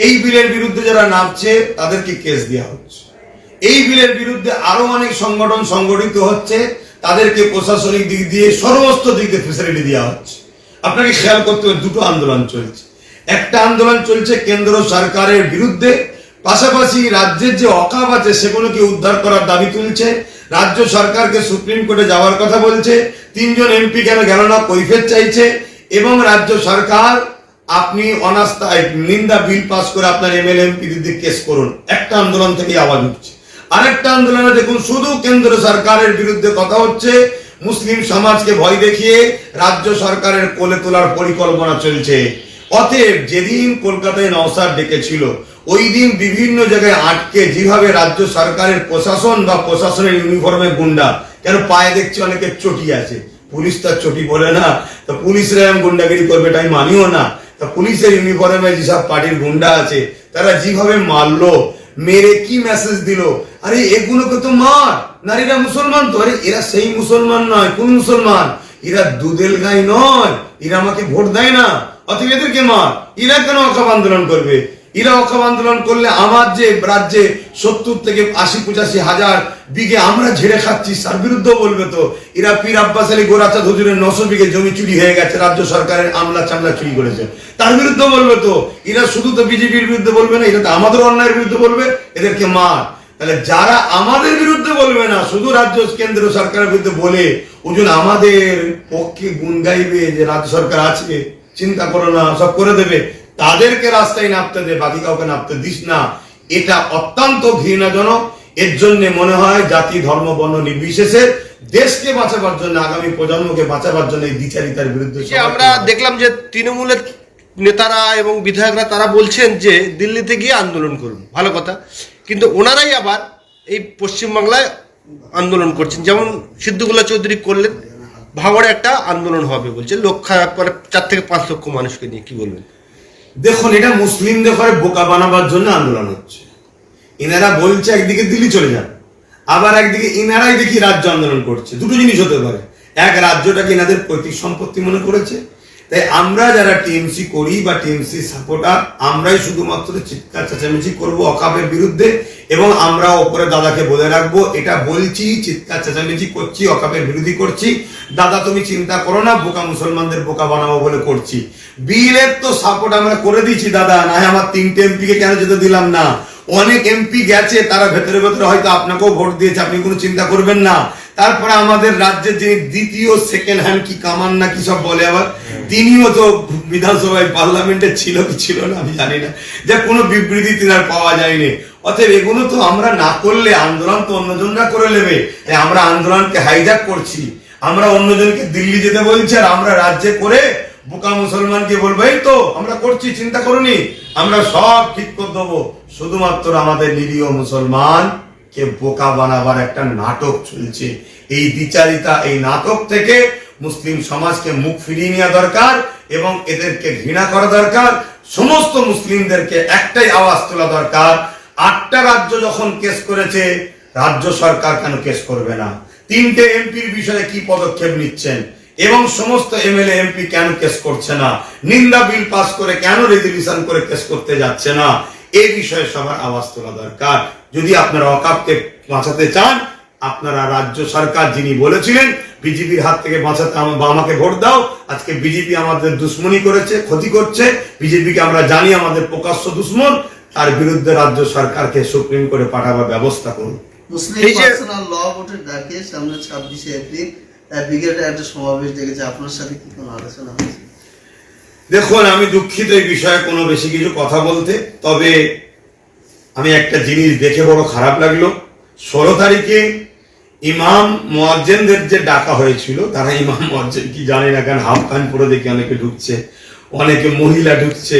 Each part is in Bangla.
এই বিলের বিরুদ্ধে যারা নামছে, তাদেরকে কেস দেওয়া হচ্ছে। এই বিলের বিরুদ্ধে আরও অনেক সংগঠন সংগঠিত হচ্ছে, তাদেরকে প্রশাসনিক দিক দিয়ে সমস্ত দিক দিয়ে ফেসিলিটি দেওয়া হচ্ছে। আপনাকে খেয়াল করতে হবে, দুটো আন্দোলন চলছে। একটা আন্দোলন চলছে কেন্দ্র সরকারের বিরুদ্ধে, পাশাপাশি রাজ্যের যে অকাব আছে, সেগুলোকে উদ্ধার করার দাবি তুলছে। রাজ্য সরকারকে সুপ্রিম কোর্টে যাওয়ার কথা বলছে। তিনজন এমপি কেন গেল না কৈফের চাইছে। এবং রাজ্য সরকার আপনি অনাস্থায় নিন্দা বিল পাস করে আপনার এমএলএ এমপি বিরুদ্ধে কেস করুন। একটা আন্দোলন থেকে আওয়াজ উঠছে। আরেকটা আন্দোলনে দেখুন, শুধু কেন্দ্র সরকারের বিরুদ্ধে কথা হচ্ছে। মুসলিম সমাজকে ভয় দেখিয়ে রাজ্য সরকারের কোলে তোলার পরিকল্পনা চলছে। অতএব যেদিন কলকাতায় নওসাদ ডেকেছিল, ওই দিন বিভিন্ন জায়গায় আটকে যেভাবে রাজ্য সরকারের প্রশাসন বা প্রশাসনের ইউনিফর্মে গুন্ডা, কেন পায়ে দেখছি অনেকে চটি আছে। পুলিশ তার চটি বলে না। তা পুলিশরা এরকম গুন্ডাগিরি করবে, এটা আমি মানিও না। তা পুলিশের ইউনিফর্মে যেসব পার্টির গুন্ডা আছে, তারা যেভাবে মারলো, মেরে কি মেসেজ দিল, আরে এগুলোকে তো মার, নারীরা মুসলমান তো, আরে এরা সেই মুসলমান নয়, কোন মুসলমান? এরা দুদেল গাই নয়, এরা আমাকে ভোট দেয় না, অতএব এদেরকে মার, এরা কেন অকাপ আন্দোলন করবে? এরা অকাপ আন্দোলন করলে আমার যে রাজ্যে সত্তর থেকে আশি, পঁচাশি হাজার বিঘে আমরা ঝেড়ে খাচ্ছি, তার বিরুদ্ধে বলবে তো। এরা পীর আব্বাস আলী গোরাচাঁদ হুজুরের নশো বিঘে জমি চুরি হয়ে গেছে, রাজ্য সরকারের আমলা চামলা চুরি করেছে। তার বিরুদ্ধে বলবে তো। এরা শুধু তো বিজেপির বিরুদ্ধে বলবে না এটা তো আমাদের অন্যায়ের বিরুদ্ধে বলবে, এদেরকে মার। তাহলে যারা আমাদের বিরুদ্ধে বলবে না, শুধু রাজ্য কেন্দ্র সরকারের বিরুদ্ধে বলে ওজন আমাদের পক্ষে গুণ গাইবে যে রাজ্য সরকার আছে, চিন্তা করো না, সব করে দেবে। তাদেরকে রাস্তায় নামতে দে বাকি কাউকে নামতে দিস না। এটা অত্যন্ত ঘৃণাজনক। এর জন্য মনে হয় জাতি ধর্ম বর্ণ নির্বিশেষে দেশকে বাঁচাবার জন্য আগামী প্রজন্মকে বাঁচাবার জন্য এই দ্বিচারিতার বিরুদ্ধে আমরা দেখলাম যে তৃণমূলের নেতারা এবং বিধায়করা তারা বলছেন যে দিল্লিতে গিয়ে আন্দোলন করুন। ভালো কথা। কিন্তু ওনারাই আবার এই পশ্চিমবাংলায় আন্দোলন করছেন। যেমন সিদ্ধুগুলা চৌধুরী করলেন ভাঙড়ে একটা আন্দোলন হবে বলছে লক্ষ পরে চার থেকে পাঁচ লক্ষ মানুষকে নিয়ে কি বলবেন? দেখুন, এটা মুসলিমদের ঘরে বোকা বানাবার জন্য আন্দোলন হচ্ছে। এনারা বলছে, একদিকে দিল্লি চলে যান, আবার একদিকে এনারাই দেখি রাজ্য আন্দোলন করছে। দুটো জিনিস হতে পারে। এক, রাজ্যটাকে এনাদের পৈতৃক সম্পত্তি মনে করেছে তাই আমরা যারা টিএমসি করি বা টিএমসি সাপোর্টার, আমরাই শুধুমাত্র চিৎকার, চেঁচামেচি করব অকাপের বিরুদ্ধে এবং আমরা ওপরে দাদাকে বলে রাখব, এটা বলছি, চিৎকার, চেঁচামেচি করছি, অকাপের বিরোধী করছি। দাদা, তুমি চিন্তা করো না, বোকা মুসলমানদের বোকা বানাবো বলে করছি। বিলের তো সাপোর্ট আমরা করে দিয়েছি, দাদা না আমার তিনটে এমপিকে কেন যেতে দিলাম না? অনেক এমপি গেছে, তারা ভেতরে ভেতরে হয়তো আপনাকেও ভোট দিয়েছে, আপনি কোনো চিন্তা করবেন না। তারপরে আমাদের রাজ্যের যিনি দ্বিতীয় সেকেন্ড হ্যান্ড কি কামান না কি সব বলে আবার, তিনিও তো বিধানসভায় পার্লামেন্টে ছিল কি ছিল না, আমি জানি না। যে কোনো বিবৃতি তিনার পাওয়া যায়নি। অতএব এগুলো তো আমরা না করলে আন্দোলন তো অন্যজনরা করে নেবে। আমরা আন্দোলনকে হাইজ্যাক করছি। আমরা অন্যজনকে দিল্লি যেতে বলছি আর আমরা রাজ্যে করে বোকা মুসলমানকে বলব, এই তো, আমরা করছি, চিন্তা করুনি আমরা সব ঠিক করে দেবো। শুধুমাত্র আমাদের নিরীহ মুসলমান কে বোকা বানাবার একটা নাটক চলছে। এই বিচারিতা এই নাটক থেকে মুসলিম সমাজকে মুখ ফিরিয়ে নেওয়া দরকার এবং এদেরকে ঘৃণা করা দরকার। সমস্ত মুসলিমদেরকে একটাই আওয়াজ তোলা দরকার, আটটা রাজ্য যখন কেস করেছে, রাজ্য সরকার কেন কেস করবে না? তিনটে এমপির বিষয়ে কি পদক্ষেপ নিচ্ছেন? এবং সমস্ত এমএলএ, এমপি কেন কেস করছে না? নিন্দা বিল পাস করে কেন রেজলিউশন করে কেস করতে যাচ্ছে না? এই বিষয়ে সবার আওয়াজ তোলা দরকার। যদি আপনারা অকাপকে বাঁচাতে চান আপনারা রাজ্য সরকার যিনি বলেছিলেন বিজেপির হাত থেকে বাঁচাতে আমাকে ভোট দাও আজকে বিজেপি আমাদের দুশ্মনী করেছে ক্ষতি করছে বিজেপিকে আমরা জানি আমাদের প্রকাশ্য দুশ্মন তার বিরুদ্ধে রাজ্য সরকারকে সুপ্রিম কোর্টে পাঠাবার ব্যবস্থা করুন। মুসলিম পার্সোনাল ল ভোটের ডাকে সামনে ছাব্বিশে এপ্রিল ব্রিগেডে একটা সমাবেশ ডেকেছে। আপনার সাথে কি কোনো আলোচনা হয়েছে? দেখুন আমি দুঃখিত এই বিষয়ে কোনো বেশি কিছু কথা বলতে। তবে আমি একটা জিনিস দেখে বড় খারাপ লাগল। ষোলো তারিখে ইমাম মোয়াজ্জেনদের যে ডাকা হয়েছিল, তারা ইমাম মোয়াজ্জেন কি জানে না, কারণ হাফ প্যান্ট পরে দেখে অনেকে ঢুকছে, অনেকে মহিলা ঢুকছে।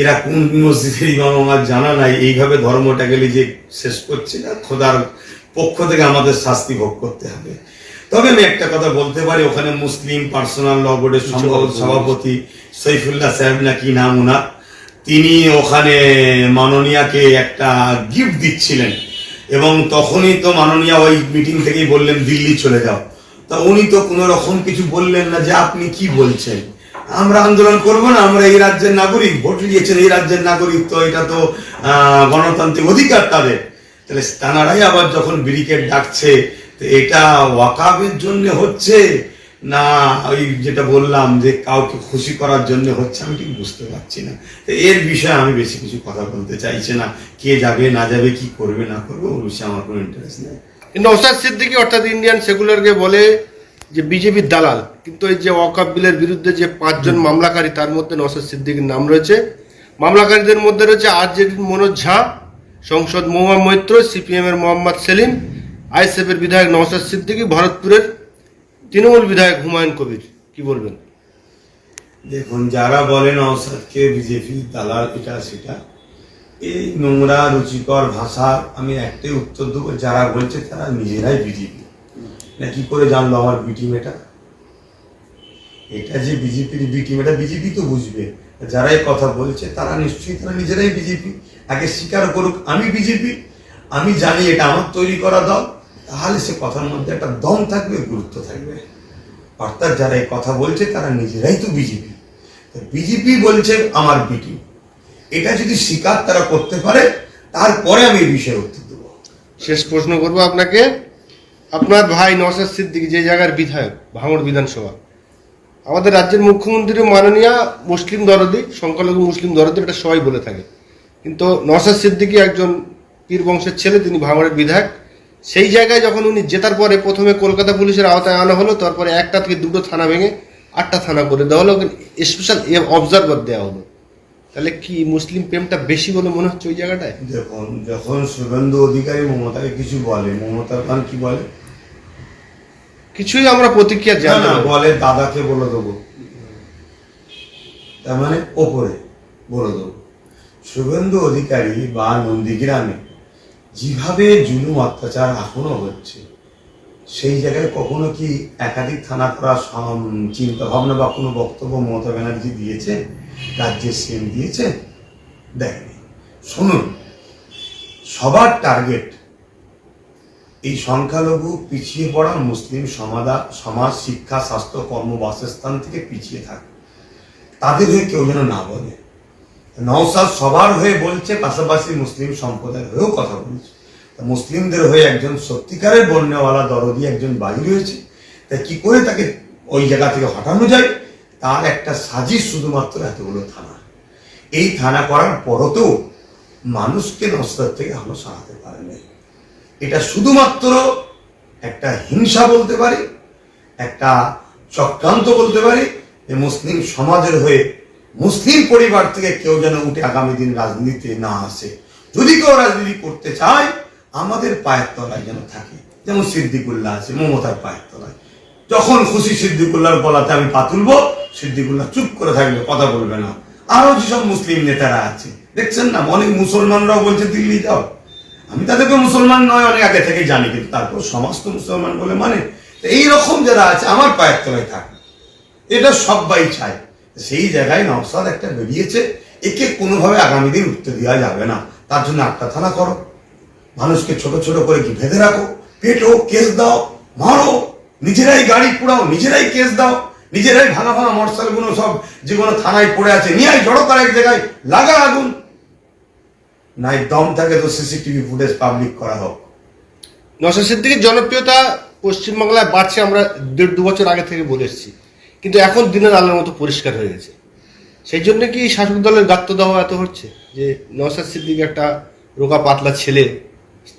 এরা কোন মসজিদের ইমাম আমার জানা নাই, এইভাবে ধর্মটা গেলে যে শেষ করছে না, খোদার পক্ষ থেকে আমাদের শাস্তি ভোগ করতে হবে। তবে আমি একটা কথা বলতে পারি, ওখানে মুসলিম পার্সোনাল ল বোর্ডের সম্ভবত সভাপতি সৈফুল্লাহ সাহেব না কি নাম ওনার তিনি ওখানে মাননীয়াকে একটা গিফট দিচ্ছিলেন। এবং তখনই তো মাননীয়া ওই মিটিং থেকেই বললেন, দিল্লি চলে যাও। তা উনি তো কোনো রকম কিছু বললেন না যে আপনি কি বলছেন। আমরা আন্দোলন করব না, আমরা এই রাজ্যের নাগরিক, ভোট দিয়েছেন এই রাজ্যের নাগরিক, তো এটা তো গণতান্ত্রিক অধিকার তাদের। তাহলে তানারাই আবার যখন ব্রিকেট ডাকছে, তো এটা ওয়াকাবের জন্য হচ্ছে। না ওই যেটা বললাম যে কাউকে খুশি করার জন্য হচ্ছে আমি ঠিক বুঝতে পারছি না। তো এর বিষয়ে আমি বেশি কিছু কথা বলতে চাইছি না। কে যাবে না যাবে কি করবে না করবে ওর বিষয়ে আমার কোনো ইন্টারেস্ট নেই। নৌসাদ সিদ্দিকি অর্থাৎ ইন্ডিয়ান সেকুলারকে বলে যে বিজেপির দালাল কিন্তু এই যে ওয়াকাব বিলের বিরুদ্ধে যে পাঁচজন মামলাকারী তার মধ্যে নৌসাদ সিদ্দিকির নাম রয়েছে। মামলাকারীদের মধ্যে রয়েছে আরজেডির মনোজ ঝা সংসদ মহুয়া মৈত্র সিপিএম এর মোহাম্মদ সেলিম আইএসএফ এর বিধায়ক নৌসাদ সিদ্দিকি ভরতপুরের তৃণমূল বিধায়ক হুমায়ুন কবির, কি বলবেন? দেখুন, যারা বলেন অসাদকে বিজেপি দালাল, এটা সেটা। এই নোংরা, রুচিকর ভাষা, আমি একটাই উত্তর দেবো, যারা বলছে তারা নিজেরাই বিজেপি। না, কি করে জানলো আমার বিটিম এটা এটা যে বিজেপির বিটিম এটা বিজেপি তো বুঝবে। যারা এই কথা বলছে, তারা নিশ্চয়ই তারা নিজেরাই বিজেপি। আগে স্বীকার করুক, আমি বিজেপি। আমি জানি এটা আমার তৈরি করা দল। তাহলে সে কথার মধ্যে একটা দম থাকবে, গুরুত্ব থাকবে। অর্থাৎ যারা এই কথা বলছে, তারা নিজেরাই তো বিজেপি। বিজেপি বলছে, আমার বিটি। এটা যদি স্বীকার তারা করতে পারে, তারপরে আমি এই বিষয়ে উত্তর দেবো। শেষ প্রশ্ন করব আপনাকে। আপনার ভাই নওশাদ সিদ্দিক, যে জায়গার বিধায়ক, ভাঙড় বিধানসভা। আমাদের রাজ্যের মুখ্যমন্ত্রী মাননীয় মুসলিম দরদি, সংখ্যালঘু মুসলিম দরদি এটা সবাই বলে থাকে। কিন্তু নওশাদ সিদ্দিকী একজন পীর বংশের ছেলে, তিনি ভাঙড়ের বিধায়ক। সেই জায়গায় যখন উনি জেতার পরে প্রথমে কলকাতা পুলিশের আওতায় আনা হলো তারপরে একটা থেকে দুটো থানা ভেঙে আটটা থানা করে দেওয়া হলো স্পেশাল অবজারভার দেওয়া হলো। তাহলে কি মুসলিম প্রেমটা বেশি বলে মনে হচ্ছে ওই জায়গাটায়? দেখুন যখন শুভেন্দু অধিকারী মমতাকে কিছু বলে মমতা খান কি বলে? কিছুই আমরা প্রতিক্রিয়া জানি না না। বলে দাদাকে বলে দেবো। তার মানে ওপরে বলে দেবো। শুভেন্দু অধিকারী বা নন্দীগ্রামে যেভাবে জুলুম অত্যাচার এখনও হচ্ছে, সেই জায়গায় কখনো কি একাধিক থানা করা চিন্তা ভাবনা বা কোনো বক্তব্য মমতা ব্যানার্জি দিয়েছে? রাজ্যের সিএম দিয়েছে? দেখেনি। শুনুন, সবার টার্গেট এই সংখ্যালঘু পিছিয়ে পড়া মুসলিম সমাদা, সমাজ, শিক্ষা, স্বাস্থ্য, কর্ম, বাসস্থান থেকে পিছিয়ে থাকে। তাদের হয়ে কেউ যেন না বলে। নওসাদ সবার হয়ে বলছে, পাশাপাশি মুসলিম সম্প্রদায়ের হয়েও কথা বলছে। মুসলিমদের হয়ে একজন সত্যিকারের বন্যওয়ালা দরদি একজন বাড়ি রয়েছে। তাই কি করে তাকে ওই জায়গা থেকে হটানো যায়? তার একটা সাজিশ শুধুমাত্র এতগুলো থানা। এই থানা করার পরতেও মানুষকে নস্তার থেকে এখনও সরাতে পারেনি এটা শুধুমাত্র একটা হিংসা বলতে পারি, একটা চক্রান্ত বলতে পারি, যে মুসলিম সমাজের হয়ে মুসলিম পরিবার থেকে কেউ যেন উঠে আগামী দিন রাজনীতিতে না আসে। যদি কেউ রাজনীতি করতে চায়, আমাদের পায়ের তলায় যেন থাকে। যেমন সিদ্দিকুল্লাহ আছে, মমতার পায়ের তলায়। যখন খুশি সিদ্দিকুল্লাহর বলাতে আমি পা তুলবো, সিদ্দিকুল্লাহ চুপ করে থাকবে, কথা বলবে না। আরও যেসব মুসলিম নেতারা আছে, দেখছেন না? অনেক মুসলমানরাও বলছে, দিল্লি যাও। আমি তাদেরকে মুসলমান নয়, অনেক আগে থেকে জানি, কিন্তু তারপর সমাজ তো মুসলমান বলে মানে। তো এই রকম যারা আছে, আমার পায়ের তলায় থাকে এটা সবাই চায়। সেই জায়গায় নওসাদ একটা বেরিয়েছে। একে কোনোভাবে আগামী দিন উঠতে দেওয়া যাবে না। তার জন্য আটটা থানা করো। মানুষকে ছোট ছোট করে কি ভেদে রাখো? পেটো, কেস দাও, মারো। নিজেরাই গাড়ি পুড়াও, নিজেরাই কেস দাও। নিজেরাই ভাঙা ভাঙা মোটরসাইকেলগুলো সব কোনো থানায় পড়ে আছে, নিয়ে জড়ো করা এক জায়গায়, লাগা আগুন। নাই দম থাকে তো সিসিটিভি ফুটেজ পাবলিক করা হোক। নশা সিদ্দিকের জনপ্রিয়তা পশ্চিমবাংলায় বাড়ছে, আমরা দেড় দু বছর আগে থেকে বলে এসেছি। কিন্তু এখন দিনের আলোর মতো পরিষ্কার হয়ে গেছে। সেই জন্য কি শাসক দলের গাত্র দেওয়া এত হচ্ছে? যে নওসাদ সিদ্দিক একটা রোগা পাতলা ছেলে,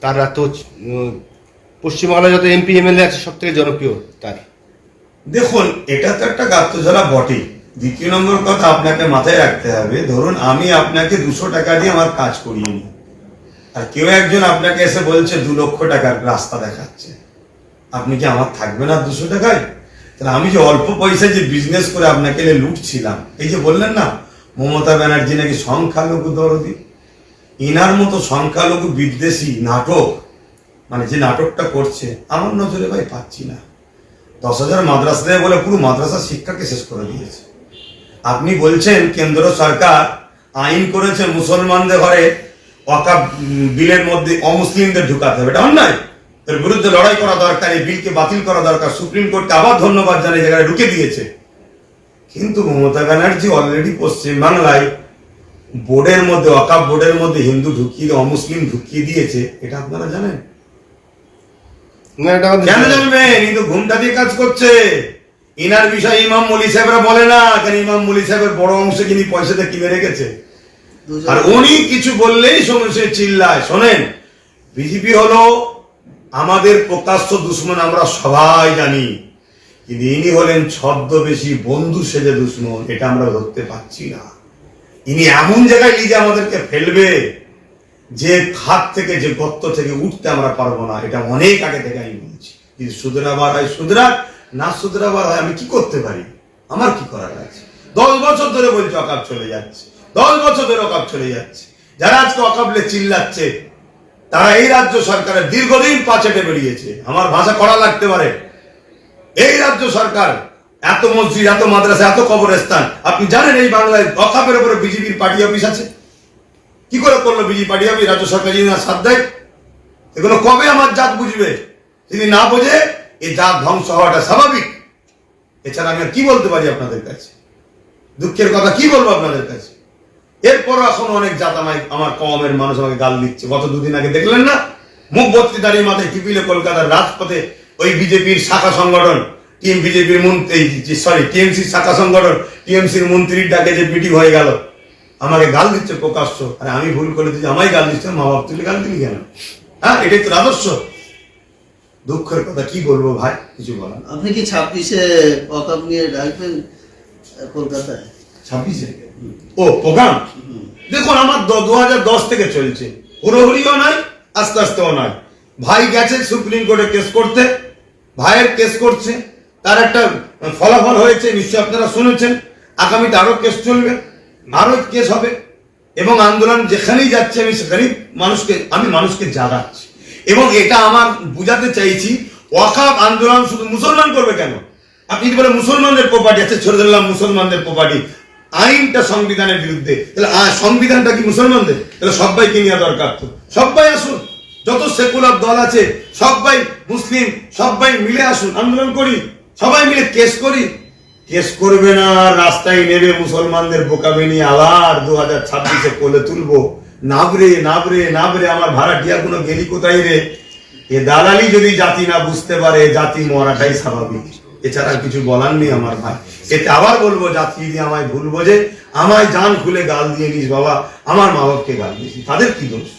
তার এত পশ্চিমবাংলায় যত এমপি, এমএলএ আছে, সব থেকে জনপ্রিয় তার। দেখুন, এটা তো একটা গাত্রজলা বটেই। দ্বিতীয় নম্বর কথা আপনাকে মাথায় রাখতে হবে, ধরুন আমি আপনাকে দুশো টাকা দিয়ে আমার কাজ করিয়ে নিই। আর কেউ একজন আপনাকে এসে বলছে, দু লক্ষ টাকার রাস্তা দেখাচ্ছে। আপনি কি আমার থাকবে না দুশো টাকায়? তাহলে আমি যে অল্প পয়সায় যে বিজনেস করে আপনাকে লুটছিলাম এই যে বললেন না মমতা ব্যানার্জি নাকি সংখ্যালঘু দরদি? ইনার মতো সংখ্যালঘু বিদ্বেষী নাটক মানে যে নাটকটা করছে আমার নজরে ভাই পাচ্ছি না। দশ হাজার মাদ্রাসা দেয় বলে পুরো মাদ্রাসা শিক্ষাকে শেষ করে দিয়েছে। আপনি বলছেন কেন্দ্র সরকার আইন করেছে মুসলমানদের ঘরে উম, বিলের মধ্যে অমুসলিমদের ঢুকাতে হবে। এটা অন্যায়। এর বিরুদ্ধে লড়াই করা দরকার এই বিলকে বাতিল করা দরকার। সুপ্রিম কোর্টকে আবার ধন্যবাদ জানিয়ে জায়গায় ঢুকে দিয়েছে। কিন্তু মমতা ব্যানার্জি অলরেডি পশ্চিম বাংলায় বোর্ডের মধ্যে অকাপ বোর্ডের মধ্যে হিন্দু ঢুকিয়ে অমুসলিম ঢুকিয়ে দিয়েছে এটা আপনারা জানেন? না এটা আমাদের কেন জানবেন? কিন্তু ঘুমটা দিয়ে কাজ করছে। ইনার বিষয়ে ইমাম মলি সাহেবরা বলে না কেন ইমাম মলি সাহেবের বড় অংশ কিনি পয়সাতে কিনে রেখেছে। আর উনি কিছু বললেই সমস্যা চিল্লায়। শোনেন বিজেপি হলো আমাদের প্রকাশ্য দুশ্মন আমরা সবাই জানি। কিন্তু ইনি হলেন ছদ্মবেশী বন্ধু সেজে দুশ্মন, এটা আমরা ধরতে পারছি না। ইনি এমন জায়গায় নিজে আমাদেরকে ফেলবে, যে খাত থেকে, যে গর্ত থেকে উঠতে আমরা পারব না, এটা অনেক আগে থেকে আমি বলছি। যদি সুধরাবার হয়, সুধরাক, না সুধরাবার হয়, আমি কি করতে পারি? আমার কি করার আছে? দশ বছর ধরে বলছি অকাপ চলে যাচ্ছে। দশ বছর ধরে অকাপ চলে যাচ্ছে। যারা আজকে অকাবলে চিল্লাচ্ছে তারা এই রাজ্য সরকারের দীর্ঘদিন পাচেটে বেরিয়েছে। আমার ভাষা কড়া লাগতে পারে। এই রাজ্য সরকার, এত মসজিদ, এত মাদ্রাসা, এত কবরস্থান, আপনি জানেন এই বাংলায় অকাপের উপরে বিজেপির পার্টি অফিস আছে? কি করে করল বিজেপি পার্টি অফিস? রাজ্য সরকার যদি না সাথ দেয়, এগুলো কবে আমার জাত বুঝবে? যদি না বোঝে এই জাত ধ্বংস হওয়াটা স্বাভাবিক। এছাড়া আমি আর কি বলতে পারি আপনাদের কাছে? দুঃখের কথা কি বলব আপনাদের কাছে? এরপরও এখন অনেক জাত আমায় আমার কমের মানুষ আমাকে গাল দিচ্ছে। গত দুদিন আগে দেখলেন না? মুখ ভর্তি দাঁড়িয়ে মাথায় টিপিলে কলকাতার রাজপথে ওই বিজেপির শাখা সংগঠন টিম বিজেপির মন্ত্রী সরি টিএমসির শাখা সংগঠন টিএমসির মন্ত্রীর ডাকে যে মিটিং হয়ে গেল। আমাকে গাল দিচ্ছে প্রকাশ্য। আরে আমি ভুল করে দিচ্ছি আমায় গাল দিচ্ছে মা বাপ তুলে গাল দিলি কেন? হ্যাঁ এটাই তো আদর্শ। দুঃখের কথা কি বলব ভাই? কিছু বলার না। আপনি কি ছাব্বিশে অকাপ নিয়ে ডাকবেন কলকাতায়? ছাব্বিশে? ও, প্রোগ্রাম? দেখুন, আমার দু হাজার দশ থেকে চলছে। হুড়োহুড়িও নাই, আস্তে আস্তেও নাই ভাই গেছে সুপ্রিম কোর্টে কেস করতে। ভাইয়ের কেস করছে। তার একটা ফলাফল হয়েছে নিশ্চয় আপনারা শুনেছেন। আগামীতে আরও কেস চলবে। আরও কেস হবে। এবং আন্দোলন যেখানেই যাচ্ছে, আমি সেখানেই মানুষকে আমি মানুষকে জাগাচ্ছি। এবং এটা আমার বুঝাতে চাইছি, ওয়াকাব আন্দোলন শুধু মুসলমান করবে কেন? আপনি যদি বলেন মুসলমানদের প্রপার্টি আছে, ছেড়ে দিলাম মুসলমানদের প্রপার্টি আইনটা সংবিধানের বিরুদ্ধে। সংবিধানটা কি মুসলমানদের? তাহলে সবাইকে নেওয়া দরকার তো? সবাই আসুন। যত সেকুলার দল আছে সবাই মুসলিম সবাই মিলে আসুন, আন্দোলন করি। সবাই মিলে কেস করি। কেস করবে না, রাস্তায় নেবে মুসলমানদের বোকামি নিয়ে আবার দু হাজার ছাব্বিশে কোলে তুলবো। নাবরে নাবরে নাবরে, আমার ভাড়াটিয়া কোনো গেলি কোথায় রে? এ দালালি যদি জাতি না বুঝতে পারে, জাতি মরাটাই স্বাভাবিক। এছাড়া কিছু বলার নেই আমার ভাই। এতে আবার বলব জাতি আমায় ভুল বোঝে, আমায় জান খুলে গাল দিয়ে নিস বাবা, আমার মা বাপকে গাল দিয়েছি তাদের কি দোষ?